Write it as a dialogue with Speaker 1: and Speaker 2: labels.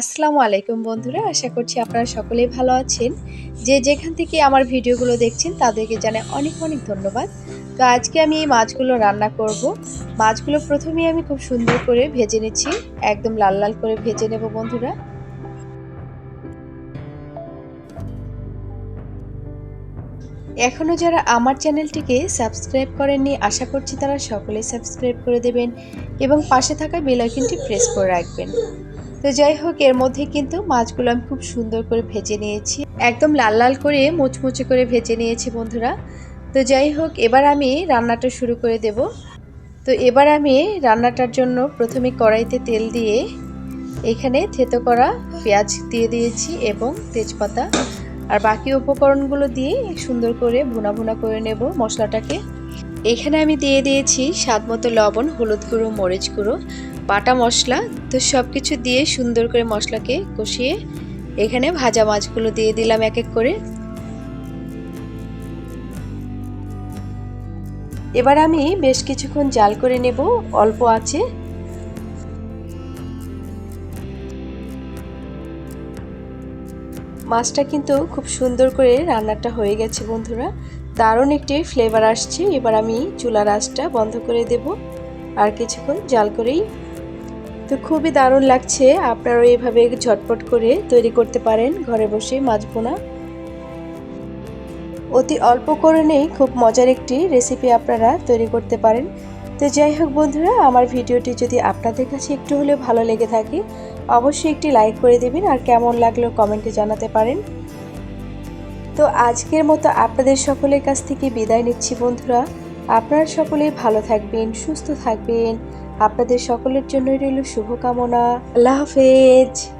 Speaker 1: আসসালামু আলাইকুম বন্ধুরা, আশা করছি আপনারা সকলেই ভালো আছেন। যে যেখান থেকে আমার ভিডিওগুলো দেখছেন, তাদেরকে জানাই অনেক অনেক ধন্যবাদ। তো আজকে আমি এই মাছগুলো রান্না করব। মাছগুলো প্রথমেই আমি খুব সুন্দর করে ভেজে নিচ্ছি। একদম লাল লাল করে ভেজে নেব বন্ধুরা। এখনও যারা আমার চ্যানেলটিকে সাবস্ক্রাইব করেননি, আশা করছি তারা সকলেই সাবস্ক্রাইব করে দেবেন এবং পাশে থাকা বেল আইকনটি প্রেস করে রাখবেন। তো যাই হোক, এর মধ্যে কিন্তু মাছগুলো আমি খুব সুন্দর করে ভেজে নিয়েছি। একদম লাল লাল করে, মুচমুচে করে ভেজে নিয়েছি বন্ধুরা। তো যাই হোক, এবার আমি রান্নাটা শুরু করে দেব। তো এবার আমি রান্নাটার জন্য প্রথমে কড়াইতে তেল দিয়ে এখানে থেতো করা পেঁয়াজ দিয়ে দিয়েছি এবং তেজপাতা। আর বাকি উপকরণগুলো দিয়ে সুন্দর করে ভুনা ভুনা করে নেব মশলাটাকে। এখানে আমি দিয়ে দিয়েছি স্বাদ মতো লবণ, হলুদ গুঁড়ো, মরিচ গুঁড়ো। বাটা মশলা, তো সব কিছু দিয়ে সুন্দর করে মশলাকে কষিয়ে এখানে ভাজা মাছগুলো দিয়ে দিলাম এক এক করে। এবার আমি বেশ কিছুক্ষণ জাল করে নেব, অল্প আছে। মাছটা কিন্তু খুব সুন্দর করে রান্নাটা হয়ে গেছে বন্ধুরা। দারুণ একটি ফ্লেভার আসছে। এবার আমি চুলার আঁচটা বন্ধ করে দেব আর কিছুক্ষণ জাল করেই তো খুবই দারুণ লাগছে। আপনারাও এইভাবে ঝটপট করে তৈরি করতে পারেন ঘরে বসে মাছ বোনা অতি অল্প করণেই খুব মজার একটি রেসিপি আপনারা তৈরি করতে পারেন। তো যাই হোক বন্ধুরা, আমার ভিডিওটি যদি আপনাদের কাছে একটু হলেও ভালো লেগে থাকে, অবশ্যই একটি লাইক করে দেবেন আর কেমন লাগল কমেন্টে জানাতে পারেন। তো আজকের মতো আপনাদের সকলের কাছ থেকে বিদায় নিচ্ছি বন্ধুরা। আপনারা সকলেই ভালো থাকবেন সুস্থ থাকবেন। আপনাদের সকলের জন্যই রইল শুভকামনা। আল্লাহ হাফেজ।